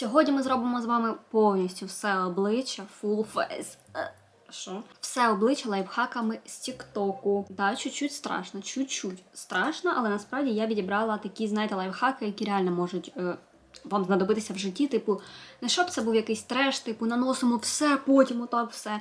Сьогодні ми зробимо з вами повністю все обличчя, full face. Е, Що? Все обличчя лайфхаками з Тіктоку. Да, чуть-чуть страшно, чуть-чуть страшно, але насправді я відібрала такі, знаєте, лайфхаки, які реально можуть. Е, вам знадобитися в житті, типу, не щоб це був якийсь треш, типу, наносимо все, потім отак все.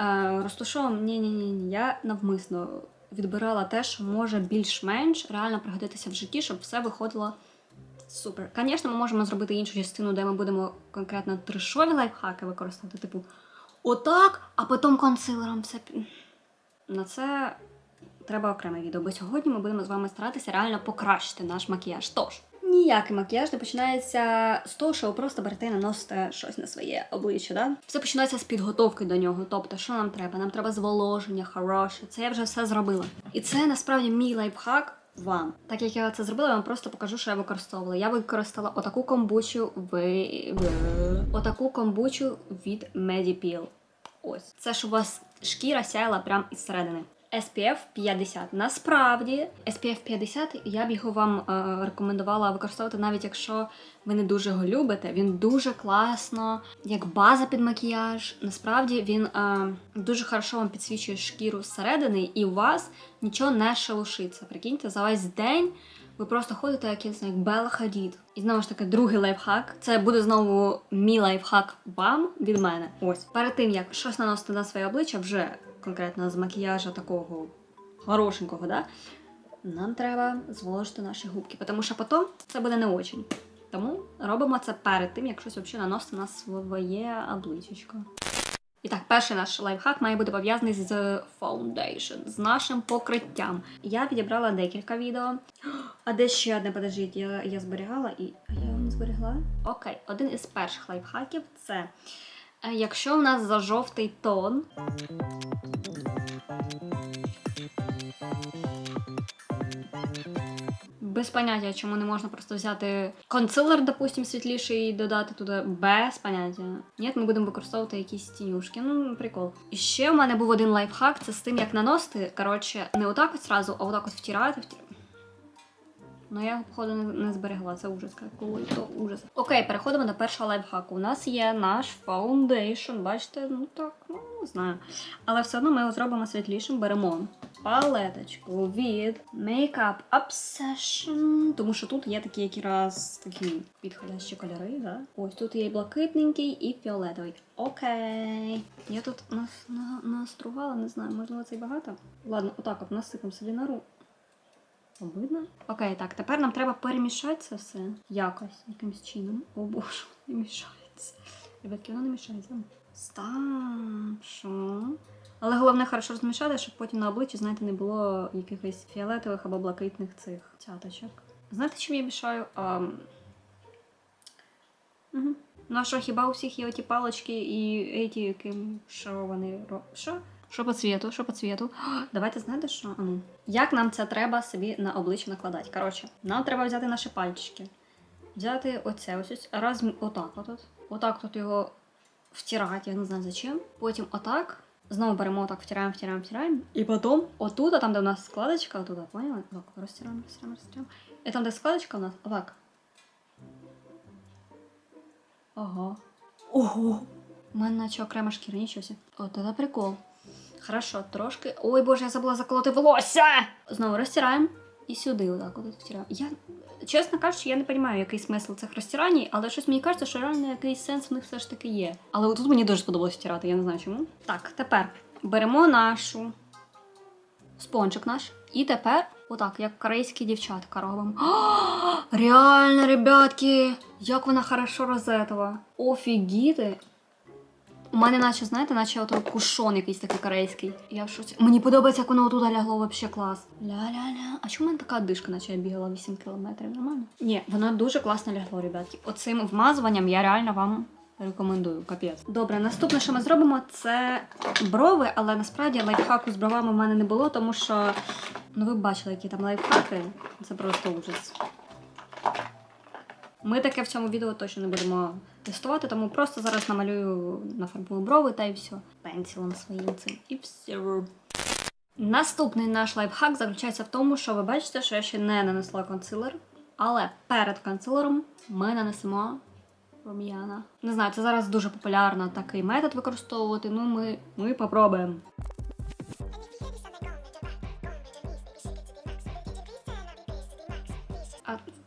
Е, розташовуємо. Ні, ні, ні. Я навмисно відбирала те, що може більш-менш реально пригодитися в житті, щоб все виходило супер. Звісно, ми можемо зробити іншу частину, де ми будемо конкретно трешові лайфхаки використовувати, типу, отак, а потім консилером все. На це треба окреме відео, бо сьогодні ми будемо з вами старатися реально покращити наш макіяж. Тож. Ніякий макіяж не починається з того, що ви просто берете і наносите щось на своє обличчя. Да? Все починається з підготовки до нього. Тобто, що нам треба? Нам треба зволоження, хороше. Це я вже все зробила. І це насправді мій лайфхак вам. Так як я це зробила, я вам просто покажу, що я використовувала. Я використала отаку комбучу в... отаку комбучу від Medipil. Ось. Це ж у вас шкіра сяяла прямо із середини. SPF 50. Насправді, SPF 50 я б його вам е, рекомендувала використовувати, навіть якщо ви не дуже його любите. Він дуже класно, як база під макіяж. Насправді він е, дуже хорошо вам підсвічує шкіру зсередини, і у вас нічого не шелушиться. Прикиньте, за весь день ви просто ходите, як я знаю, як Белла Хадід. І знову ж таки, другий лайфхак. Це буде знову мій лайфхак вам від мене. Ось перед тим як щось наносити на своє обличчя, вже конкретно з макіяжа такого хорошенького, да? нам треба зволожити наші губки, тому що потім це буде не очень. Тому робимо це перед тим, як щось взагалі наносити на своє обличчячко. І так, перший наш лайфхак має бути пов'язаний з foundation, з нашим покриттям. Я відібрала декілька відео. А де ще одне, подождіть, я, я зберігала і. А я його не зберегла? Окей, один із перших лайфхаків це якщо в нас за жовтий тон. Без поняття, чому не можна просто взяти консилер, допустим, світліший і додати туди без поняття. Ні, ми будемо використовувати якісь тінюшки. Ну, прикол. І ще в мене був один лайфхак, це з тим, як наносити. Коротше, не отак от зразу, а отак от втирати, втирати. Ну, я, походу, не, зберегла. Це ужас. Какой то ужас. Окей, переходимо до першого лайфхаку. У нас є наш фаундейшн. Бачите, ну так, ну не знаю. Але все одно ми його зробимо світлішим. Беремо палеточку від Makeup Obsession. Тому що тут є такі якраз такі підходящі кольори. Да? Ось тут є і блакитненький, і фіолетовий. Окей. Я тут нас, на, настругала, не знаю, можливо, це й багато. Ладно, отак от насипемо собі на руку. Видно? Окей, так, тепер нам треба перемішати це все якось, якимось чином. О боже, не мішається. Ребятки, воно не мішається. Стам, що? Але головне хорошо розмішати, щоб потім на обличчі, знаєте, не було якихось фіолетових або блакитних цих цяточок. Знаєте, чим я мішаю? Ам... Угу. Ну а що, хіба у всіх є оті палочки і еті, яким що вони. Що? Що по цвіту? Що по цвіту? Давайте знаєте що? А ну. Як нам це треба собі на обличчя накладати? Коротше, нам треба взяти наші пальчики. Взяти оце, ось ось, раз, отак от. Отак тут його втирати, я не знаю зачем. Потім отак. Знову беремо отак, втираємо, втираємо, втираємо. І потім отут, а там, де у нас складочка, отут, поняли? Так, розтираємо, розтираємо, розтираємо. І там, де складочка у нас, отак. Ого. Ого. У мене наче окрема шкіра, нічого. От це прикол. Хорошо, трошки. Ой, боже, я забула заколоти волосся! Знову розтираємо. І сюди отак от втираємо. Я, чесно кажучи, я не розумію, який смисл цих розтирань, але щось мені кажеться, що реально якийсь сенс в них все ж таки є. Але отут мені дуже сподобалось втирати, я не знаю чому. Так, тепер беремо нашу спончик наш. І тепер, отак, як корейські дівчатка робимо. Реально, ребятки, як вона хорошо розетова. Офігіти. У мене наче, знаєте, наче ото кушон якийсь такий корейський. Я в шоці. Мені подобається, як воно отуда лягло вообще клас. Ля-ля-ля. А чому в мене така дишка, наче я бігала 8 кілометрів? Нормально? Ні, воно дуже класно лягло, ребятки. Оцим вмазуванням я реально вам рекомендую. Капець. Добре, наступне, що ми зробимо, це брови, але насправді лайфхаку з бровами в мене не було, тому що ну ви бачили, які там лайфхаки. Це просто ужас. Ми таке в цьому відео точно не будемо тестувати, тому просто зараз намалюю нафарбую брови та і все. Пенсілом своїм цим. І все. Наступний наш лайфхак заключається в тому, що ви бачите, що я ще не нанесла консилер, але перед консилером ми нанесемо рум'яна. Не знаю, це зараз дуже популярно такий метод використовувати. Ну, ми, ми попробуємо.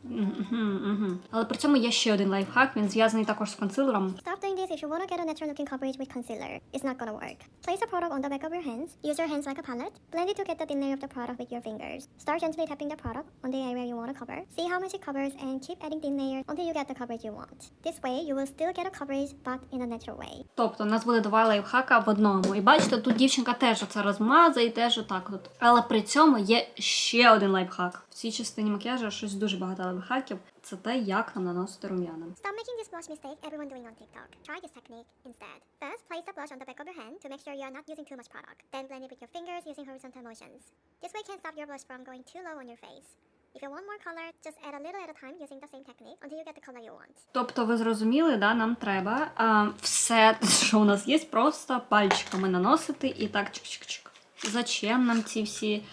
Мгм, мгм. Але при цьому є ще один лайфхак, він зв'язаний також з консилером. Stop doing this if you want to get a natural looking coverage with concealer. It's not gonna work. Place the product on the back of your hands. Use your hands like a palette. Blend it to get the thin layer of the product with your fingers. Start gently tapping the product on the area you want to cover. See how much it covers and keep adding thin layers until you get the coverage you want. This way, you will still get a coverage but in a natural way. Тобто, у нас буде два лайфхака в одному. І бачите, тут дівчинка теж оце розмазує, і теж отак от. Але при цьому є ще один лайфхак. В цій частині макіяжу щось дуже багато лайфхаків. Це те, як нам наносити рум'яна. Stop making this blush mistake everyone doing on TikTok. Try this technique instead. First, place the blush on the back of your hand to make sure you are not using too much product. Then blend it with your fingers using horizontal motions. This way can stop your blush from going too low on your face. If you want more color, just add a little at a time using the same technique until you get the color you want. Тобто, ви зрозуміли, да, нам треба а, все, що у нас є, просто пальчиками наносити і так чик-чик-чик. Зачем нам ці всі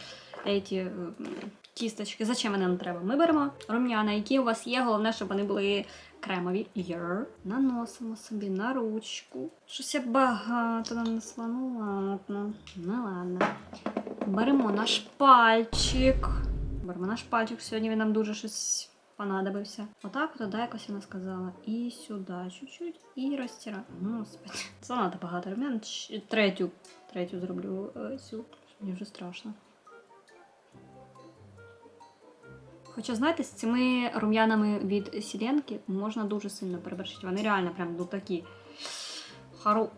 еті, м, кісточки? Зачем вони нам треба? Ми беремо рум'яна, які у вас є, головне, щоб вони були кремові. Йор. Наносимо собі на ручку. Щось я багато нанесла. Ну ладно. Ну ладно. Беремо наш пальчик. Беремо наш пальчик. Сьогодні він нам дуже щось понадобився. Отак, от, да, якось вона сказала. І сюди чуть-чуть. І розтираємо. Господи. Занадто багато рум'ян. Третю. Третю зроблю е, цю. Мені вже страшно. Хоча, знаєте, з цими рум'янами від Сіленки можна дуже сильно переборщити. Вони реально прям ну, такі хоро...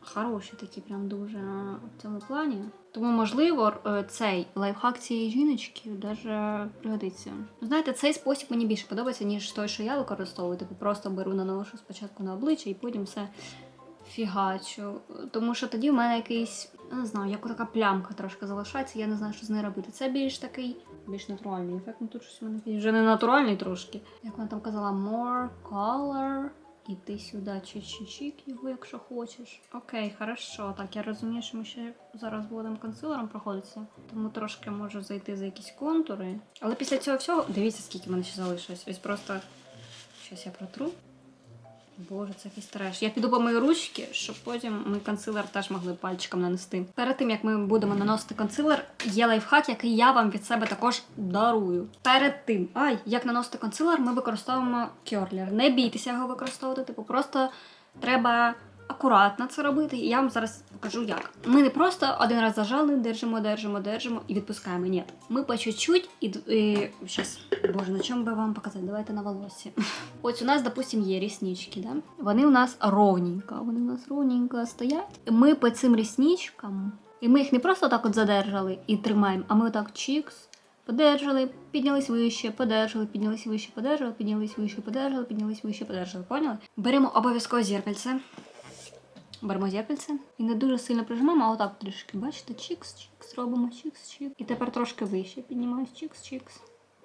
хороші такі, прям дуже в цьому плані. Тому, можливо, е, цей лайфхак цієї жіночки даже пригодиться. Знаєте, цей спосіб мені більше подобається, ніж той, що я використовую. Типу просто беру наношу спочатку на обличчя і потім все фігачу. Тому що тоді в мене якийсь, не знаю, як така плямка трошки залишається, я не знаю, що з нею робити. Це більш такий, більш натуральний ефект. Ну тут щось в мене вже не натуральний трошки. Як вона там казала, more color. І ти сюди чик-чик-чик його, якщо хочеш. Окей, хорошо. Так, я розумію, що ми ще зараз будемо консилером проходитися, тому трошки можу зайти за якісь контури. Але після цього всього, дивіться, скільки в мене ще залишилось. Ось просто щось я протру. Боже, це якийсь треш. Я піду по мої ручки, щоб потім ми консилер теж могли пальчиком нанести. Перед тим як ми будемо наносити консилер, є лайфхак, який я вам від себе також дарую. Перед тим, ай, як наносити консилер, ми використовуємо кьорлер. Не бійтеся його використовувати, типу просто треба акуратно це робити. І я вам зараз покажу як. Ми не просто один раз зажали, держимо, держимо, держимо і відпускаємо. Ні. Ми по чуть-чуть і, і... Щас, боже, на чому би вам показати? Давайте на волосі. Ось у нас, допустим, є ріснички, да? Вони у нас ровненько, вони у нас ровненько стоять. Ми по цим рісничкам, і ми їх не просто так от задержали і тримаємо, а ми отак чікс, подержали, піднялись вище, подержали, піднялись вище, подержали, піднялись вище, подержали, піднялись вище, подержали. Поняли? Беремо обов'язково зеркальце. Беремо зеркальце і не дуже сильно прижимаємо, а отак трішки. Бачите, чікс, чікс, робимо чікс, чікс. І тепер трошки вище піднімаюсь, чікс, чікс,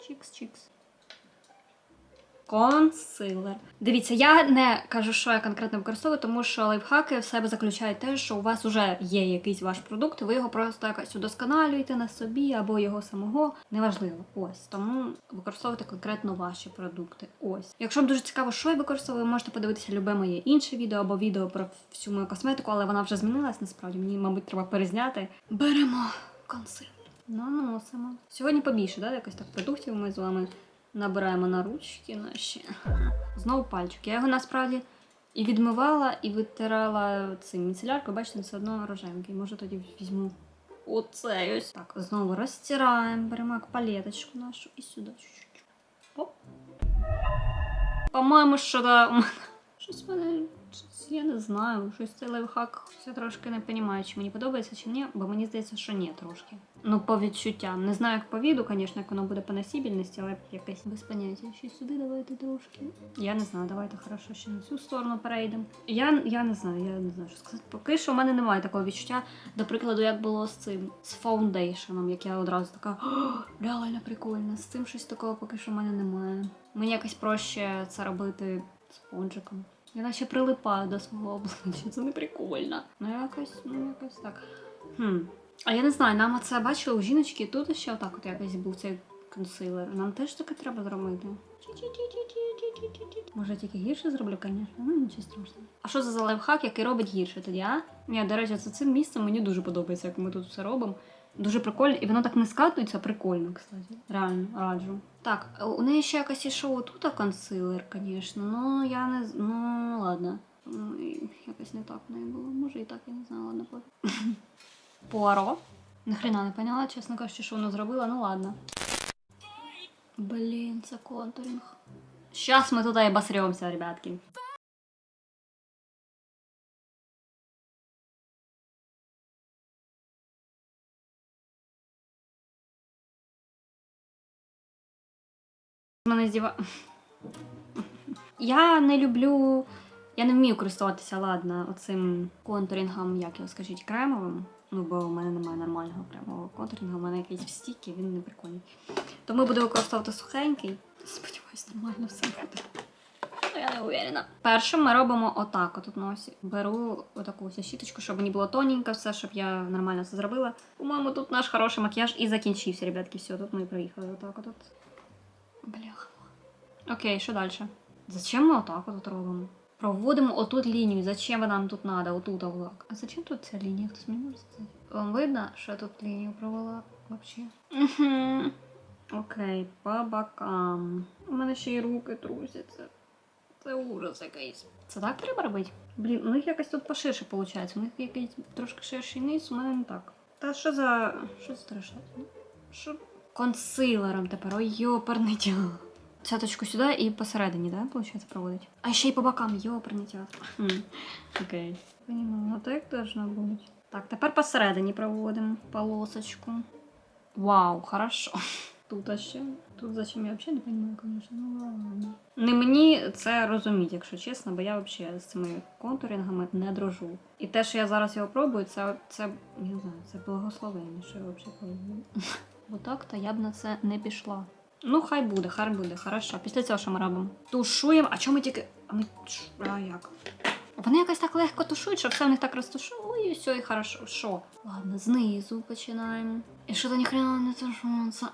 чікс, чікс. Консилер. Дивіться, я не кажу, що я конкретно використовую, тому що лайфхаки в себе заключають те, що у вас вже є якийсь ваш продукт, ви його просто якось удосконалюєте на собі або його самого. Неважливо. Ось. Тому використовуйте конкретно ваші продукти. Ось. Якщо вам дуже цікаво, що я використовую, ви можете подивитися любе моє інше відео або відео про всю мою косметику, але вона вже змінилась насправді. Мені, мабуть, треба перезняти. Беремо консилер. Наносимо. Сьогодні побільше, да, якось так продуктів ми з вами набираємо на ручки наші. Знову пальчик. Я його насправді і відмивала, і витирала цим міцеляркою. Бачите, все одно рожевенький. Може тоді візьму оцей ось. Так, знову розтираємо, беремо як палеточку нашу і сюди. Оп. По-моєму, що да, у мене щось мене. Я не знаю, щось цей лайфхак. Я трошки не розумію, чи мені подобається, чи ні, бо мені здається, що ні трошки. Ну, по відчуттям. Не знаю, як по віду, звісно, як воно буде по носібільності, але якесь без поняття. Ще сюди давайте трошки. Я не знаю, давайте хорошо ще на цю сторону перейдемо. Я, я не знаю, я не знаю, що сказати. Поки що в мене немає такого відчуття, до прикладу, як було з цим, з фаундейшеном, як я одразу така, реально прикольно. З цим щось такого поки що в мене немає. Мені якось проще це робити спонжиком. Я наче прилипаю до свого обличчя, це не прикольно. Ну якось, ну якось так. Хм. А я не знаю, нам оце бачили у жіночки тут ще отак от якось був цей консилер. Нам теж таке треба зробити. Може, тільки гірше зроблю, звісно, ну нічого страшного. А що це за лайфхак, який робить гірше тоді, а? Ні, до речі, за цим місцем мені дуже подобається, як ми тут все робимо. Дуже прикольно, і воно так не скатується, прикольно, кстати. Реально, раджу. Так, у неї ще якось ішов тут консилер, звісно. Ну, я не Ну, ладно. Ну, якось не так в неї було. Може і так, я не знаю, ладно. пофіг. Пуаро. Нахрена не поняла, чесно кажучи, що воно зробила, ну ладно. Блін, це контуринг. Сейчас мы туда и обосремся, ребятки. Мене здіва... Я не люблю. Я не вмію користуватися, ладно, оцим контурінгом, як його скажіть, кремовим. Ну, бо в мене немає нормального кремового контурінгу, у мене якийсь в стіки, він не прикольний. Тому буду використовувати сухенький. Сподіваюсь, нормально все буде. Ну, Я не уверена. Першим ми робимо отак, от носі. Беру отаку ось щіточку, щоб мені було тоненько все, щоб я нормально все зробила. По-моєму, тут наш хороший макіяж і закінчився, ребятки. Все, тут ми і приїхали. Отак от. Бляха. Окей, що далі? Зачем ми отак от робимо? Проводимо отут лінію. Зачем вона нам тут треба? Отут отак. А зачем тут ця лінія? Хтось мені може сказати? Вам видно, що я тут лінію провела взагалі? Угу. Окей, по бокам. У мене ще й руки трусяться. Це ужас якийсь. Це так треба робити? Блін, у них якось тут поширше виходить. У них якийсь трошки ширший низ, у мене не так. Та що за. Що це страшно? Що? Консилером тепер, ой, йоперний тя. Цяточку сюди і посередині, да, виходить, проводить? А ще й по бокам, йоперний театр. Окей. Понимаю, а так должно бути. Так, тепер посередині проводимо полосочку. Вау, хорошо. Тут а ще. Тут зачем я взагалі не розумію, звісно. Ну ладно. Не мені це розуміти, якщо чесно, бо я взагалі з цими контурінгами не дружу. І те, що я зараз його пробую, це, це я не знаю, це благословення, що я взагалі пробую. Бо так-то я б на це не пішла. Ну, хай буде, хай буде, хорошо. Після цього що ми робимо? Тушуємо, а чому ми тільки. А ми а як? Вони якось так легко тушують, що все в них так розтушило, і все, і хорошо. Що? Ладно, знизу починаємо. І що то ніхрена не тушується.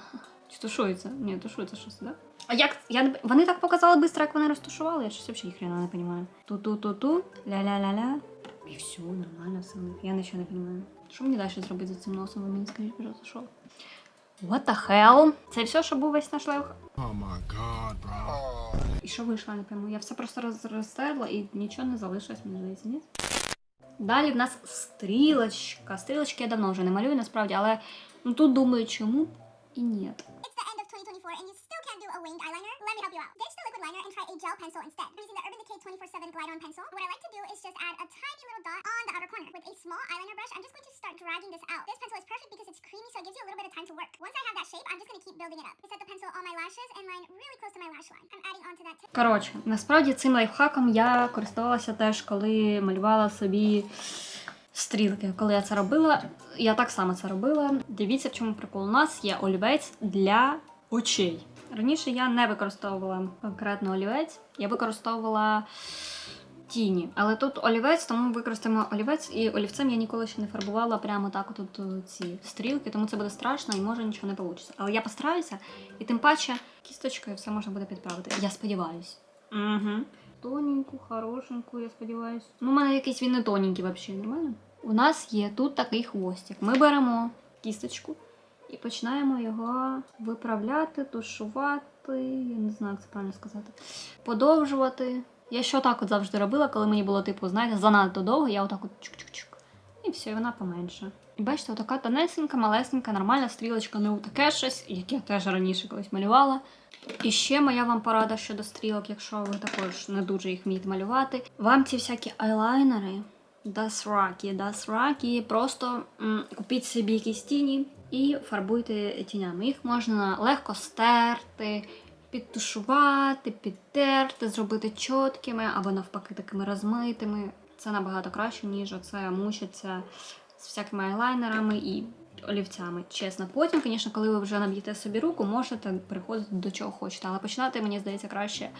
Чи тушується? Ні, тушується щось, да? А як? Я. Вони так показали швидко, як вони розтушували, я щось взагалі ніхрена не розумію. Ту-ту-ту-ту, ля-ля-ля-ля. І все, нормально все. Я нічого не розумію. Що мені далі зробити за цим носом? Ви мені скажіть, що? What the hell? Це все, що був весь наш лайф? Oh my god, bro. І що вийшло, не пойму. Я все просто роз- розтерла і нічого не залишилось, мені здається, ні? Далі в нас стрілочка. Стрілочки я давно вже не малюю, насправді, але ну, тут думаю, чому і ні. A winged eyeliner? Let me help you out. Ditch the liquid liner and try a gel pencil instead. I'm using the Urban Decay 24-7 Glide On pencil. What I like to do is just add a tiny little dot on the outer corner. With a small eyeliner brush, I'm just going to start dragging this out. This pencil is perfect because it's creamy, so it gives you a little bit of time to work. Once I have that shape, I'm just going to keep building it up. I set the pencil on my lashes and line really close to my lash line. I'm adding onto that tip. Коротше, насправді цим лайфхаком я користувалася теж, коли малювала собі стрілки. Коли я це робила, я так само це робила. Дивіться, в чому прикол. У нас є олівець для очей. Раніше я не використовувала конкретно олівець, я використовувала тіні. Але тут олівець, тому використаємо олівець, і олівцем я ніколи ще не фарбувала прямо так от е, ці стрілки, тому це буде страшно і може нічого не вийде. Але я постараюся, і тим паче кісточкою все можна буде підправити. Я сподіваюсь. Угу. Тоненьку, хорошеньку, я сподіваюся. Ну, у мене якийсь він не тоненький взагалі, нормально? У нас є тут такий хвостик. Ми беремо кісточку і починаємо його виправляти, тушувати. Я не знаю, як це правильно сказати. Подовжувати. Я ще отак от завжди робила, коли мені було, типу, знаєте, занадто довго, я отак от чук-чук-чук. І все, і вона поменше. І бачите, отака тонесенька, малесенька, нормальна стрілочка, не таке щось, яке я теж раніше колись малювала. І ще моя вам порада щодо стрілок, якщо ви також не дуже їх вмієте малювати. Вам ці всякі айлайнери, дасраки, дасраки, просто м, купіть собі якісь тіні і фарбуйте тінями. Їх можна легко стерти, підтушувати, підтерти, зробити чіткими або навпаки такими розмитими. Це набагато краще, ніж оце мучиться з всякими айлайнерами і олівцями. Чесно, потім, звісно, коли ви вже наб'єте собі руку, можете переходити до чого хочете. Але починати, мені здається, краще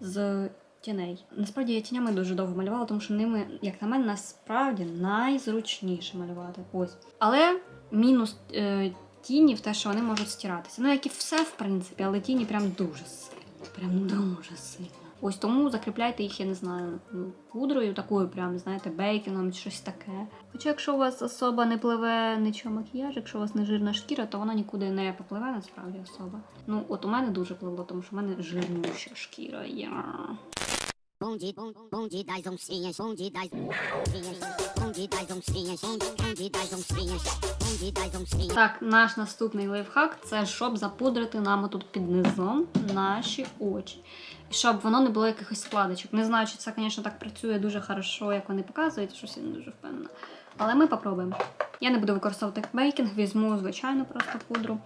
з тіней. Насправді я тінями дуже довго малювала, тому що ними, як на мене, насправді найзручніше малювати. Ось. Але мінус е, тіні в те, що вони можуть стиратися. Ну, як і все, в принципі, але тіні прям дуже сильно прям дуже сильно. Ось тому закріпляйте їх, я не знаю, ну, пудрою такою, прям, знаєте, бейкінгом чи щось таке. Хоча якщо у вас особа не пливе нічого макіяж, якщо у вас не жирна шкіра, то вона нікуди не попливе насправді особа. Ну, от у мене дуже пливло, тому що в мене жирнюща шкіра. Я. Так, наш наступний лайфхак це щоб запудрити нам тут під низом наші очі. І Щоб воно не було якихось складочок. Не знаю, чи це, звісно, так працює дуже хорошо, як вони показують, щось я не дуже впевнена. Але ми попробуємо. Я не буду використовувати бейкінг, візьму, звичайно, просто пудру.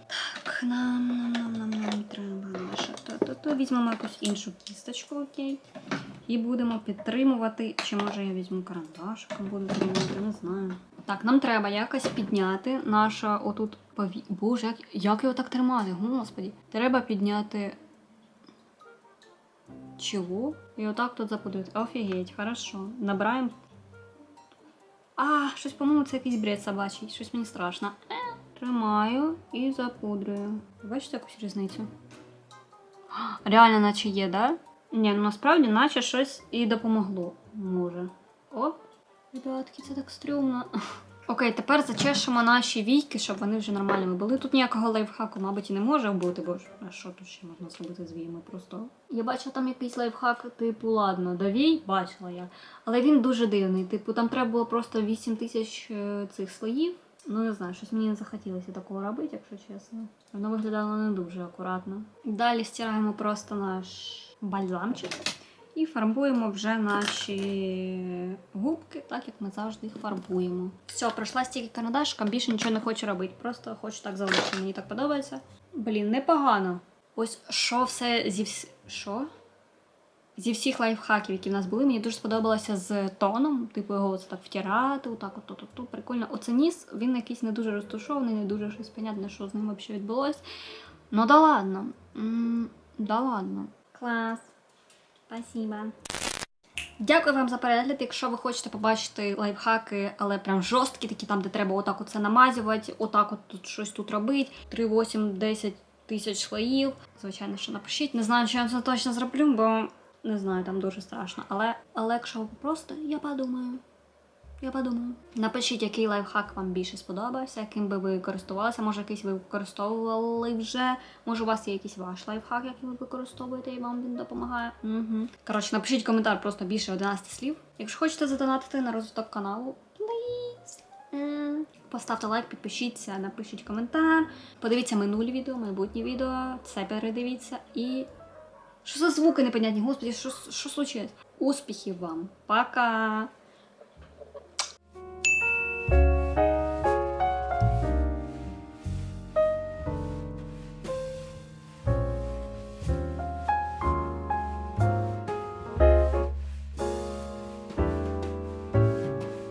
Так, нам нам нам нам, нам треба наше. То-то-то візьмемо якусь іншу кісточку, окей. І будемо підтримувати. Чи може я візьму карандашиком, буду тримати, не знаю. Так, нам треба якось підняти наша отут пові... Боже, як, як його так тримати? Господі. Треба підняти. Чого? І отак тут запудрити. Офігеть, хорошо. Набираємо. А, щось, по-моєму, це якийсь бред собачий. Щось мені страшно. Е, Тримаю і запудрюю. Бачите якусь різницю? Реально, наче є, да? Ні, ну насправді, наче щось і допомогло. Може. Оп. Ребятки, це так стрьомно. Окей, тепер зачешемо наші війки, щоб вони вже нормальними були. Тут ніякого лайфхаку, мабуть, і не може бути, бо а що тут ще можна зробити з віями просто. Я бачила там якийсь лайфхак, типу, ладно, до вій, бачила я. Але він дуже дивний. Типу, там треба було просто 8 тисяч е, цих слоїв. Ну, не знаю, щось мені не захотілося такого робити, якщо чесно. Воно виглядало не дуже акуратно. Далі стираємо просто наш бальзамчик. І фарбуємо вже наші губки, так як ми завжди їх фарбуємо. Все, пройшла стільки карандашка, більше нічого не хочу робити. Просто хочу так залишити. Мені так подобається. Блін, непогано. Ось що все зі вс... Що? Зі всіх лайфхаків, які в нас були, мені дуже сподобалося з тоном. Типу його оце так втирати, отак, от, от, от, прикольно. Оце ніс, він якийсь не дуже розташований, не дуже щось понятне, що з ним взагалі відбулось. Ну да ладно. М, да ладно. Клас. Спасибо. Дякую вам за перегляд. Якщо ви хочете побачити лайфхаки, але прям жорсткі, такі там, де треба отак оце намазювати, отак от тут щось тут робити. 3, 8, 10 тисяч слоїв. Звичайно, що напишіть. Не знаю, що я це точно зроблю, бо не знаю, там дуже страшно. Але, але якщо ви просто, я подумаю. Я подумаю. Напишіть, який лайфхак вам більше сподобався, яким би ви користувалися. Може, якийсь ви використовували вже. Може, у вас є якийсь ваш лайфхак, який ви використовуєте і вам він допомагає. Угу. Коротше, напишіть коментар просто більше 11 слів. Якщо хочете задонатити на розвиток каналу, please. Поставте лайк, підпишіться, напишіть коментар. Подивіться минулі відео, майбутні відео, це передивіться і. Що за звуки непонятні? Господи, що, що случилось? Успіхів вам! Пока!